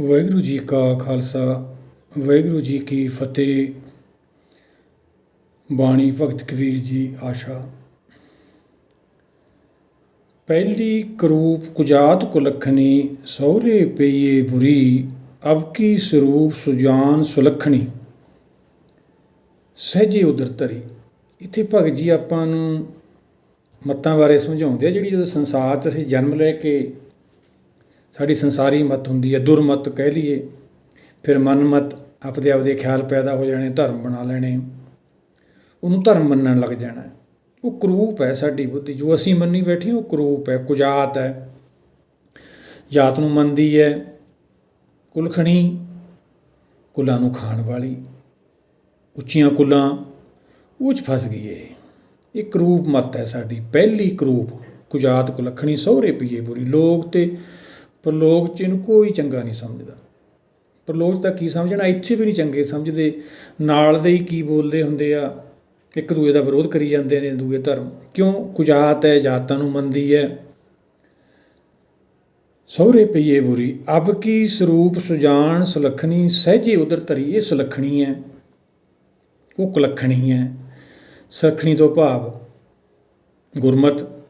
ਵਾਹਿਗੁਰੂ ਜੀ ਕਾ ਖਾਲਸਾ, ਵਾਹਿਗੁਰੂ ਜੀ ਕੀ ਫਤਿਹ। ਬਾਣੀ ਭਗਤ ਕਬੀਰ ਜੀ ਆਸ਼ਾ। ਪਹਿਲੀ ਕਰੂਪ ਕੁਜਾਤ ਕੁਲਖਣੀ, ਸਹੁਰੇ ਪਈਏ ਬੁਰੀ, ਅਬ ਕੀ ਸਰੂਪ ਸੁਜਾਨ ਸੁਲਖਣੀ। ਸਹਿਜੇ ਉਦਰ ਧਰੀ। ਇੱਥੇ ਭਗਤ ਜੀ ਆਪਾਂ ਨੂੰ ਮੱਤਾਂ ਬਾਰੇ ਸਮਝਾਉਂਦੇ ਆ, ਜਿਹੜੀ ਜਦੋਂ ਸੰਸਾਰ 'ਚ ਅਸੀਂ ਜਨਮ ਲੈ ਕੇ ਸਾਡੀ ਸੰਸਾਰੀ ਮਤ ਹੁੰਦੀ ਹੈ ਦੁਰਮਤ ਕਹਿ ਲਈਏ। ਫਿਰ ਮਨਮਤ ਆਪਦੇ ਆਪਦੇ ਖਿਆਲ ਪੈਦਾ ਹੋ ਜਾਣੇ, ਧਰਮ ਬਣਾ ਲੈਣੇ। ਉਹਨੂੰ ਧਰਮ ਮੰਨਣ ਲੱਗ ਜਾਣਾ। ਉਹ ਕਰੂਪ ਹੈ ਸਾਡੀ ਬੁੱਧੀ। ਜੋ ਅਸੀਂ ਮੰਨੀ ਬੈਠੇ ਉਹ ਕਰੂਪ ਹੈ, ਕੁਜਾਤ ਹੈ। ਜਾਤ ਨੂੰ ਮੰਨਦੀ ਹੈ, ਕੁਲਖਣੀ, ਕੁਲਾਂ ਨੂੰ ਖਾਣ ਵਾਲੀ। ਉੱਚੀਆਂ ਕੁਲਾਂ, ਉਹ 'ਚ ਫਸ ਗਈ ਏ। ਇਹ ਕਰੂਪ ਮਤ ਹੈ ਸਾਡੀ। ਪਹਿਲੀ ਕਰੂਪ, ਕੁਜਾਤ, ਕੁਲਖਣੀ ਸਹੁਰੇ ਪੀਏ ਬੁਰੀ। ਲੋਕ ਤੇ ਪਰ ਲੋਕ ਚ ਇਹਨੂੰ ਕੋਈ ਚੰਗਾ ਨਹੀਂ ਸਮਝਦਾ। ਪਰਲੋਕ 'ਚ ਤਾਂ ਕੀ ਸਮਝਣਾ? ਇੱਥੇ ਵੀ ਨਹੀਂ ਚੰਗੇ ਸਮਝਦੇ। ਨਾਲ ਦੇ ਹੀ ਕੀ ਬੋਲਦੇ ਹੁੰਦੇ ਆ? ਇੱਕ ਦੂਏ ਦਾ ਵਿਰੋਧ ਕਰੀ ਜਾਂਦੇ ਨੇ ਦੂਏ ਧਰਮ। ਕਿਉਂ? ਕੁਜਾਤ ਹੈ, ਜਾਤਾਂ ਨੂੰ ਮੰਨਦੀ ਹੈ। ਸਹੁਰੇ ਪਈਏ ਬੁਰੀ, ਅਬ ਕੀ ਸਰੂਪ ਸੁਜਾਨ ਸੁਲਖਣੀ? ਸਹਿਜੇ ਉਦਰ ਧਰੀ ਇਹ ਸੁਲਖਣੀ ਹੈ। ਉਹ ਕੁਲਖਣੀ ਹੈ। ਸਖਣੀ ਤੋਂ ਭਾਵ ਗੁਰਮਤ,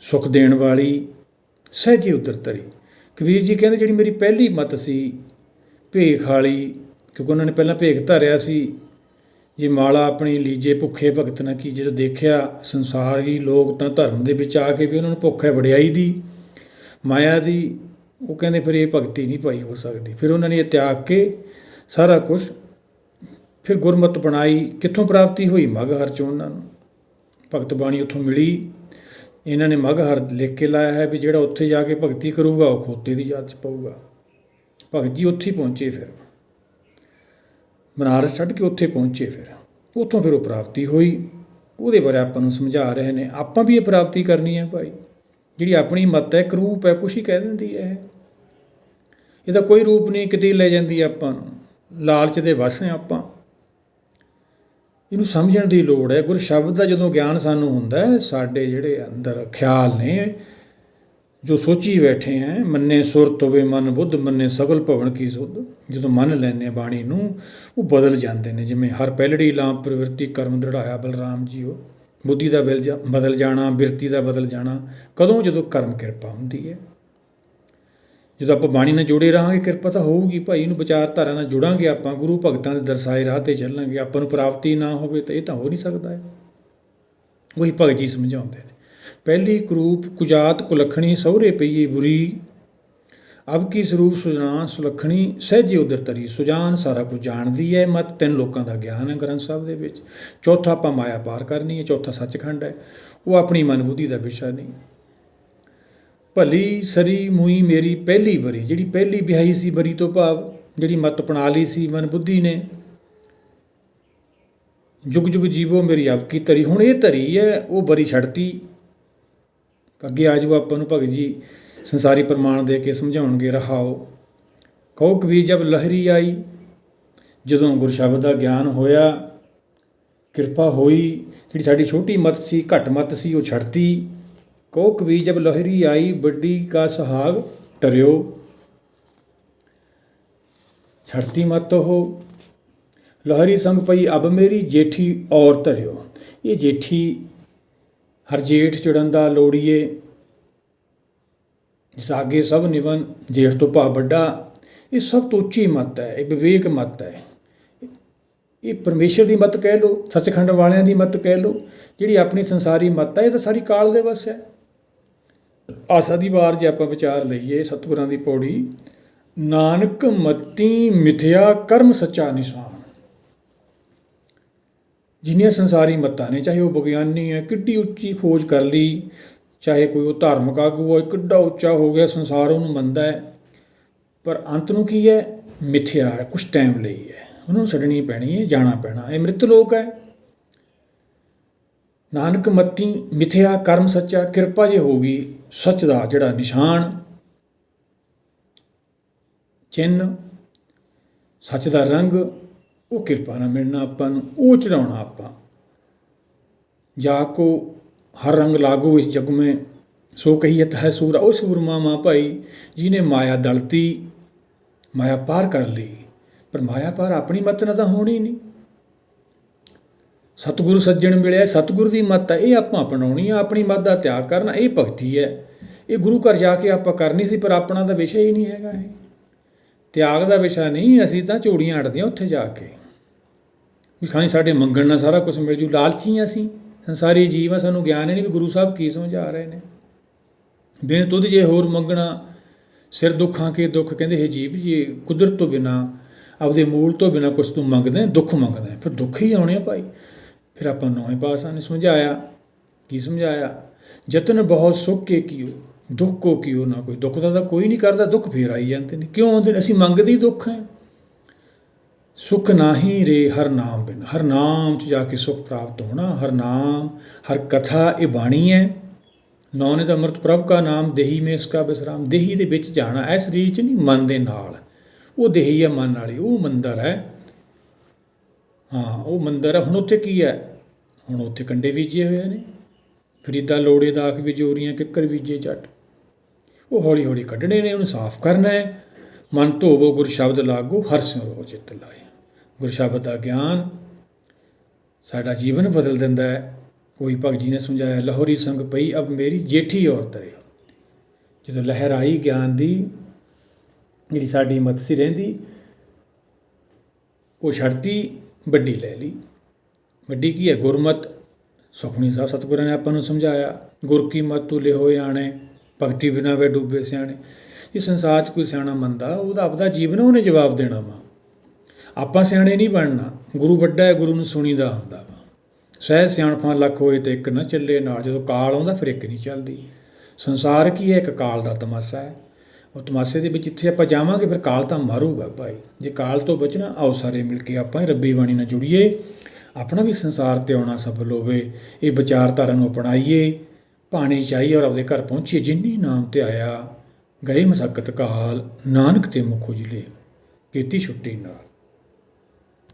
ਸੁਖ ਦੇਣ ਵਾਲੀ ਸਹਿਜੇ ਉਦਰ ਧਰੀ ਕਬੀਰ ਜੀ ਕਹਿੰਦੇ ਜਿਹੜੀ ਮੇਰੀ ਪਹਿਲੀ ਮਤ ਸੀ, ਭੇਖ ਵਾਲੀ, ਕਿਉਂਕਿ ਉਹਨਾਂ ਨੇ ਪਹਿਲਾਂ ਭੇਖ ਧਾਰਿਆ ਸੀ, ਜੇ ਮਾਲਾ ਆਪਣੀ ਲੀਜੇ ਭੁੱਖੇ ਭਗਤ ਨਾ ਕੀ ਜਦੋਂ ਦੇਖਿਆ ਸੰਸਾਰੀ ਲੋਕ ਤਾਂ ਧਰਮ ਦੇ ਵਿੱਚ ਆ ਕੇ ਵੀ ਉਹਨਾਂ ਨੂੰ ਭੁੱਖ ਹੈ ਵਡਿਆਈ ਦੀ, ਮਾਇਆ ਦੀ, ਉਹ ਕਹਿੰਦੇ ਫਿਰ ਇਹ ਭਗਤੀ ਨਹੀਂ ਪਾਈ ਹੋ ਸਕਦੀ। ਫਿਰ ਉਹਨਾਂ ਨੇ ਇਹ ਤਿਆਗ ਕੇ ਸਾਰਾ ਕੁਝ ਫਿਰ ਗੁਰਮਤ ਬਣਾਈ, ਕਿੱਥੋਂ ਪ੍ਰਾਪਤੀ ਹੋਈ ਮਗ ਹਰ ਚੋਂ ਉਹਨਾਂ ਨੂੰ। ਭਗਤ ਬਾਣੀ ਉੱਥੋਂ ਮਿਲੀ। ਇਹਨਾਂ ਨੇ ਮਗਹਰ ਲਿਖ ਕੇ ਲਾਇਆ ਹੈ ਵੀ ਜਿਹੜਾ ਉੱਥੇ ਜਾ ਕੇ ਭਗਤੀ ਕਰੂਗਾ, ਉਹ ਖੋਤੇ ਦੀ ਯਾਦ ਚ ਪਊਗਾ। ਭਗਤ ਜੀ ਉੱਥੇ ਪਹੁੰਚੇ ਫਿਰ। ਬਨਾਰਸ ਛੱਡ ਕੇ ਉੱਥੇ ਪਹੁੰਚੇ ਫਿਰ। ਉੱਥੋਂ ਫਿਰ ਉਹ ਪ੍ਰਾਪਤੀ ਹੋਈ। ਉਹਦੇ ਬਾਰੇ ਆਪਾਂ ਨੂੰ ਸਮਝਾ ਰਹੇ ਨੇ। ਆਪਾਂ ਵੀ ਇਹ ਪ੍ਰਾਪਤੀ ਕਰਨੀ ਹੈ ਭਾਈ। ਜਿਹੜੀ ਆਪਣੀ ਮਤ ਹੈ, ਇੱਕ ਰੂਪ ਹੈ, ਕੁਛ ਹੀ ਕਹਿ ਦਿੰਦੀ ਹੈ ਇਹਦਾ ਕੋਈ ਰੂਪ ਨਹੀਂ, ਕਿਤੇ ਲੈ ਜਾਂਦੀ ਆਪਾਂ ਨੂੰ। ਲਾਲਚ ਦੇ ਵਸ ਹਾਂ ਆਪਾਂ। ਇਹਨੂੰ ਸਮਝਣ ਦੀ ਲੋੜ ਹੈ। ਗੁਰ ਸ਼ਬਦ ਦਾ ਜਦੋਂ ਗਿਆਨ ਸਾਨੂੰ ਹੁੰਦਾ ਹੈ, ਸਾਡੇ ਜਿਹੜੇ ਅੰਦਰ ਖਿਆਲ ਨੇ, ਜੋ ਸੋਚੀ ਬੈਠੇ ਹੈ, ਮੰਨੇ ਸੁਰਤ ਹੋਵੇ ਮਨ ਬੁੱਧ, ਮੰਨੇ ਸਗਲ ਭਵਨ ਕੀ ਸੁਧ, ਜਦੋਂ ਮੰਨ ਲੈਨੇ ਬਾਣੀ ਨੂੰ, ਉਹ ਬਦਲ ਜਾਂਦੇ ਨੇ। ਜਿਵੇਂ ਹਰ ਪਹਿਲੜੀ ਲਾਮ ਪ੍ਰਵਿਰਤੀ ਕਰਮ ਦ੍ਰਿੜਾਇਆ ਬਲਰਾਮ ਜੀ ਉਹ ਬੁੱਧੀ ਦਾ ਬਿਲ ਜਾ- ਬਦਲ ਜਾਣਾ, ਬਿਰਤੀ ਦਾ ਬਦਲ ਜਾਣਾ, ਕਦੋਂ ਜਦੋਂ ਕਰਮ ਕਿਰਪਾ ਹੁੰਦੀ ਹੈ। ਜਦੋਂ ਆਪਾਂ ਬਾਣੀ ਨਾਲ ਜੁੜੇ ਰਹਾਂਗੇ, ਕਿਰਪਾ ਤਾਂ ਹੋਊਗੀ ਭਾਈ, ਇਹਨੂੰ ਵਿਚਾਰਧਾਰਾ ਨਾਲ ਜੁੜਾਂਗੇ ਆਪਾਂ, ਗੁਰੂ ਭਗਤਾਂ ਦੇ ਦਰਸਾਏ ਰਾਹ ਤੇ ਚੱਲਾਂਗੇ, ਆਪਾਂ ਨੂੰ ਪ੍ਰਾਪਤੀ ਨਾ ਹੋਵੇ ਤਾਂ ਇਹ ਤਾਂ ਹੋ ਨਹੀਂ ਸਕਦਾ ਹੈ। ਉਹੀ ਭਗਤ ਜੀ ਸਮਝਾਉਂਦੇ ਨੇ। ਪਹਿਲੀ ਕਰੂਪ, ਕੁਜਾਤ ਕੁਲਖਣੀ, ਸਹੁਰੇ ਪਈਏ ਬੁਰੀ। ਅਬ ਕੀ ਸਰੂਪ ਸੁਜਾਨ ਸੁਲਖਣੀ, ਸਹਿਜੇ ਉਦਰ ਤਰੀ। ਸੁਜਾਨ ਸਾਰਾ ਕੁਝ ਜਾਣਦੀ ਹੈ ਮਤ, ਤਿੰਨ ਲੋਕਾਂ ਦਾ ਗਿਆਨ ਹੈ ਗ੍ਰੰਥ ਸਾਹਿਬ ਦੇ ਵਿੱਚ। ਚੌਥਾ ਆਪਾਂ ਮਾਇਆ ਪਾਰ ਕਰਨੀ ਹੈ, ਚੌਥਾ ਸੱਚਖੰਡ ਹੈ। ਉਹ ਆਪਣੀ ਮਨਬੁੱਧੀ ਦਾ ਵਿਸ਼ਾ ਨਹੀਂ। ਭਲੀ ਸਰੀ ਮੂਈ ਮੇਰੀ ਪਹਿਲੀ ਬਰੀ ਜਿਹੜੀ ਪਹਿਲੀ ਵਿਆਹੀ ਸੀ ਬਰੀ ਤੋਂ ਭਾਵ, ਜਿਹੜੀ ਮਤ ਅਪਣਾ ਲਈ ਸੀ ਮਨ ਬੁੱਧੀ ਨੇ। ਜੁਗ ਜੁਗ ਜੀਵੋ ਮੇਰੀ ਆਪ ਕੀ ਧਰੀ, ਹੁਣ ਇਹ ਧਰੀ ਹੈ ਉਹ ਬਰੀ ਛੱਡਤੀ। ਅੱਗੇ ਆ ਜਾਓ ਆਪਾਂ ਨੂੰ ਭਗਤ ਜੀ, ਸੰਸਾਰੀ ਪ੍ਰਮਾਣ ਦੇ ਕੇ ਸਮਝਾਉਣਗੇ, ਰਹਾਓ। ਕਹੋ ਕਬੀਰ ਜਬ ਲਹਿਰੀ ਆਈ, ਜਦੋਂ ਗੁਰ ਸ਼ਬਦ ਦਾ ਗਿਆਨ ਹੋਇਆ, ਕਿਰਪਾ ਹੋਈ, ਜਿਹੜੀ ਸਾਡੀ ਛੋਟੀ ਮਤ ਸੀ, ਘੱਟ ਮਤ ਸੀ, ਉਹ ਛੱਡਤੀ। ਕਹੋ ਕਬੀਰ ਜਬ ਲਹਿਰੀ ਆਈ, ਵੱਡੀ ਕਾ ਸੁਹਾਗ ਟਰਿਓ। ਛੜਤੀ ਮਤ ਉਹ, ਲਹਿਰੀ ਸੰਗ ਪਈ, ਅਬ ਮੇਰੀ ਜੇਠੀ ਔਰ ਧਰਿਓ ਇਹ ਜੇਠੀ ਹਰ ਜੇਠ ਚੜੰਦਾ ਲੋੜੀਏ। ਸਾਗੇ ਸਭ ਨਿਵਨ, ਜੇਠ ਤੋਂ ਭਾ ਵੱਡਾ। ਇਹ ਸਭ ਤੋਂ ਉੱਚੀ ਮਤ ਹੈ, ਇਹ ਵਿਵੇਕ ਮਤ ਹੈ। ਇਹ ਪਰਮੇਸ਼ਰ ਦੀ ਮਤ ਕਹਿ ਲਓ, ਸੱਚਖੰਡ ਵਾਲਿਆਂ ਦੀ ਮਤ ਕਹਿ ਲਓ। ਜਿਹੜੀ ਆਪਣੀ ਸੰਸਾਰੀ ਮਤ ਹੈ, ਇਹ ਤਾਂ ਸਾਰੀ ਕਾਲ ਦੇ ਵਸ ਹੈ। ਆਸਾ ਦੀ ਵਾਰ ਜੇ ਆਪਾਂ ਵਿਚਾਰ ਲਈਏ ਸਤਿਗੁਰਾਂ ਦੀ ਪੌੜੀ, ਨਾਨਕ ਮਤੀ ਮਿਥਿਆ ਕਰਮ ਸੱਚਾ ਨਿਸ਼ਾਨ। ਜਿੰਨੀਆਂ ਸੰਸਾਰੀ ਮਤਾਂ ਨੇ, ਚਾਹੇ ਉਹ ਵਿਗਿਆਨੀ ਹੈ, ਕਿੱਡੀ ਉੱਚੀ ਖੋਜ ਕਰ ਲਈ, ਚਾਹੇ ਕੋਈ ਉਹ ਧਾਰਮਿਕ ਆਗੂ ਹੈ ਕਿੱਡਾ ਉੱਚਾ ਹੋ ਗਿਆ, ਸੰਸਾਰ ਉਹਨੂੰ ਮੰਨਦਾ ਹੈ। ਪਰ ਅੰਤ ਨੂੰ ਕੀ ਹੈ? ਮਿਥਿਆ ਹੈ ਕੁਝ ਟਾਈਮ ਲਈ ਹੈ। ਉਹਨੂੰ ਛੱਡਣੀ ਪੈਣੀ ਹੈ, ਜਾਣਾ ਪੈਣਾ। ਇਹ ਮ੍ਰਿਤ ਲੋਕ ਹੈ। ਨਾਨਕ ਮਤੀ ਮਿਥਿਆ ਕਰਮ ਸੱਚਾ, ਕਿਰਪਾ ਜੇ ਹੋਗੀ ਸੱਚ ਦਾ ਜਿਹੜਾ ਨਿਸ਼ਾਨ। ਚਿੰਨ, ਸੱਚ ਦਾ ਰੰਗ, ਉਹ ਕਿਰਪਾ ਨਾਲ ਮਿਲਣਾ ਆਪਾਂ ਨੂੰ, ਉਹ ਚੜਾਉਣਾ ਆਪਾਂ। ਜਾ ਕੋ ਹਰ ਰੰਗ ਲਾਗੋ ਇਸ ਜਗ में ਸੋ ਕਹੀਤ ਹੈ ਸੂਰਾ। ਉਹ ਸੂਰਮਾ ਮਾ ਭਾਈ, ਜਿਹਨੇ ਮਾਇਆ ਦਲਤੀ, ਮਾਇਆ ਪਾਰ ਕਰ ਲਈ। ਪਰ ਮਾਇਆ ਪਾਰ ਆਪਣੀ ਮੱਤ ਨਾਲ ਤਾਂ ਹੋਣੀ ਨਹੀਂ। ਸਤਿਗੁਰੂ ਸੱਜਣ ਮਿਲਿਆ, ਸਤਿਗੁਰੂ ਦੀ ਮੱਤ ਹੈ ਇਹ ਆਪਾਂ ਅਪਣਾਉਣੀ ਆ, ਆਪਣੀ ਮੱਤ ਦਾ ਤਿਆਗ ਕਰਨਾ, ਇਹ ਭਗਤੀ ਹੈ। ਇਹ ਗੁਰੂ ਘਰ ਜਾ ਕੇ ਆਪਾਂ ਕਰਨੀ ਸੀ, ਪਰ ਆਪਣਾ ਤਾਂ ਵਿਸ਼ਾ ਹੀ ਨਹੀਂ ਹੈਗਾ ਇਹ। ਤਿਆਗ ਦਾ ਵਿਸ਼ਾ ਨਹੀਂ, ਅਸੀਂ ਤਾਂ ਝੋੜੀਆਂ ਅੜਦੀਆਂ ਉੱਥੇ ਜਾ ਕੇ। ਵੀ ਖਾਣੀ ਸਾਡੇ ਮੰਗਣ ਨਾਲ ਸਾਰਾ ਕੁਝ ਮਿਲ ਜੂ, ਲਾਲਚੀ ਹਾਂ ਅਸੀਂ। ਸੰਸਾਰੀ ਜੀਵ ਆ, ਸਾਨੂੰ ਗਿਆਨ ਨਹੀਂ ਵੀ ਗੁਰੂ ਸਾਹਿਬ ਕੀ ਸਮਝਾ ਰਹੇ ਨੇ। ਬਿਨ ਤੁਧ ਜੇ ਹੋਰ ਮੰਗਣਾ, ਸਿਰ ਦੁੱਖਾਂ ਕੇ ਦੁੱਖ, ਕਹਿੰਦੇ ਹੈ ਜੀਵ ਜੀ, ਕੁਦਰਤ ਤੋਂ ਬਿਨਾ, ਆਪਦੇ ਮੂਲ ਤੋਂ ਬਿਨਾ ਕੁਝ ਤੂੰ ਮੰਗਦਾ ਦੁੱਖ ਮੰਗਦਾ ਫਿਰ ਦੁੱਖ ਹੀ ਆਉਣੇ ਆ ਭਾਈ। ਫਿਰ ਆਪਾਂ ਨੌਵੇਂ ਪਾਤਸ਼ਾਹ ਨੇ ਸਮਝਾਇਆ। ਕੀ ਸਮਝਾਇਆ? ਯਤਨ ਬਹੁਤ ਸੁੱਖ ਕੇ ਕੀਓ, ਦੁੱਖ ਕੋ ਕੀਓ ਨਾ ਕੋਈ। ਦੁੱਖ ਦਾ ਤਾਂ ਕੋਈ ਨਹੀਂ ਕਰਦਾ, ਦੁੱਖ ਫੇਰ ਆਈ ਜਾਂਦੇ ਨੇ। ਕਿਉਂ ਆਉਂਦੇ ਨੇ? ਅਸੀਂ ਮੰਗਦੇ ਹੀ ਦੁੱਖ ਹੈ। ਸੁਖ ਨਾਹੀ ਰੇ ਹਰ ਨਾਮ ਬਿਨ। ਹਰ ਨਾਮ ਚ ਜਾ ਕੇ ਸੁਖ ਪ੍ਰਾਪਤ ਹੋਣਾ, ਹਰ ਨਾਮ, ਹਰ ਕਥਾ ਇਹ ਬਾਣੀ ਹੈ। ਨੌਨੇ ਦਾ ਅਮਰਤ ਪ੍ਰਭ ਕਾ ਨਾਮ, ਦੇਹੀ ਮੇ ਇਸਕਾ ਬਿਸਰਾਮ। ਦੇਹੀ ਦੇ ਵਿੱਚ ਜਾਣਾ, ਇਹ ਸਰੀਰ ਚ ਨਹੀਂ, ਮਨ ਦੇ ਨਾਲ। ਉਹ ਦੇਹੀ ਹੈ, ਮਨ ਵਾਲੀ, ਉਹ ਮੰਦਰ ਹੈ। ਹਾਂ, ਉਹ ਮੰਦਰ ਆ, ਹੁਣ ਉੱਥੇ ਕੀ ਹੈ? ਹੁਣ ਉੱਥੇ ਕੰਡੇ ਬੀਜੇ ਹੋਏ ਨੇ। ਫਰੀਦਾ ਲੋੜੇ ਦਾਖ ਆਖ ਵਿਜੋਰੀਆਂ ਕਿੱਕਰ ਬੀਜੇ ਜੱਟ ਉਹ ਹੌਲੀ ਹੌਲੀ ਕੱਢਣੇ ਨੇ, ਉਹਨੂੰ ਸਾਫ਼ ਕਰਨਾ ਹੈ। ਮਨ ਧੋਵੋ, ਗੁਰ ਸ਼ਬਦ ਲਾਗੋ, ਹਰ ਸਿਉ ਰੋ ਚਿੱਤ ਲਾਏ। ਗੁਰ ਸ਼ਬਦ ਦਾ ਗਿਆਨ ਸਾਡਾ ਜੀਵਨ ਬਦਲ ਦਿੰਦਾ ਹੈ। ਕੋਈ ਭਗਤ ਜੀ ਨੇ ਸਮਝਾਇਆ, ਲਹੋਰੀ ਸੰਗ ਪਈ, ਅਬ ਮੇਰੀ ਜੇਠੀ ਔਰ ਤਰਿਆ ਜਦੋਂ ਲਹਿਰ ਆਈ ਗਿਆਨ ਦੀ, ਜਿਹੜੀ ਸਾਡੀ ਮਤ ਸੀ ਰਹਿੰਦੀ, ਉਹ ਛੱਡਤੀ। ਵੱਡੀ ਲੈ ਲਈ। ਵੱਡੀ ਕੀ ਹੈ? ਗੁਰਮਤ। ਸੁਖਣੀ ਸਾਹਿਬ ਸਤਿਗੁਰਾਂ ਨੇ ਆਪਾਂ ਨੂੰ ਸਮਝਾਇਆ, ਗੁਰ ਕੀ ਮਤ ਤੁਲੇ ਹੋਏ ਆਣੇ ਭਗਤੀ ਬਿਨਾ ਵੇ ਡੂਬੇ ਸਿਆਣੇ। ਇਹ ਸੰਸਾਰ 'ਚ ਕੋਈ ਸਿਆਣਾ ਮੰਦਾ ਉਹਦਾ ਆਪਦਾ ਜੀਵਨ ਉਹਨੇ ਜਵਾਬ ਦੇਣਾ ਵਾ। ਆਪਾਂ ਸਿਆਣੇ ਨਹੀਂ ਬਣਨਾ, ਗੁਰੂ ਵੱਡਾ ਹੈ, ਗੁਰੂ ਨੂੰ ਸੁਣੀਦਾ ਹੁੰਦਾ ਵਾ। ਸਹਿ ਸਿਆਣਪਾਂ ਲੱਖ ਹੋਏ ਤੇ ਇੱਕ ਨਾ ਚੱਲੇ ਨਾਲ, ਜਦੋਂ ਕਾਲ ਆਉਂਦਾ ਫਿਰ ਇੱਕ ਨਹੀਂ ਚੱਲਦੀ। ਸੰਸਾਰ ਕੀ ਹੈ? ਇੱਕ ਕਾਲ ਦਾ ਤਮਾਸ਼ਾ ਹੈ। ਉਹ ਤਮਾਸ਼ੇ ਦੇ ਵਿੱਚ ਜਿੱਥੇ ਆਪਾਂ ਜਾਵਾਂਗੇ, ਫਿਰ ਕਾਲ ਤਾਂ ਮਾਰੂਗਾ ਭਾਈ। ਜੇ ਕਾਲ ਤੋਂ ਬਚਣਾ, ਆਓ ਸਾਰੇ ਮਿਲ ਕੇ ਆਪਾਂ ਹੀ ਰੱਬੀ ਬਾਣੀ ਨਾਲ ਜੁੜੀਏ। ਆਪਣਾ ਵੀ ਸੰਸਾਰ ਤੇ ਆਉਣਾ ਸਫਲ ਹੋਵੇ ਇਹ ਵਿਚਾਰਧਾਰਾ ਨੂੰ ਅਪਣਾਈਏ। ਪਾਣੀ ਚਾਹੀਏ ਔਰ ਆਪਦੇ ਘਰ ਪਹੁੰਚੀਏ, ਜਿੰਨੀ ਨਾਮ ਤੇ ਆਇਆ। ਗਏ ਮਸਕਤ ਕਾਲ, ਨਾਨਕ ਤੇ ਮੁਖੋ ਉਜਲੇ। ਕੀਤੀ ਛੁੱਟੀ ਨਾਲ।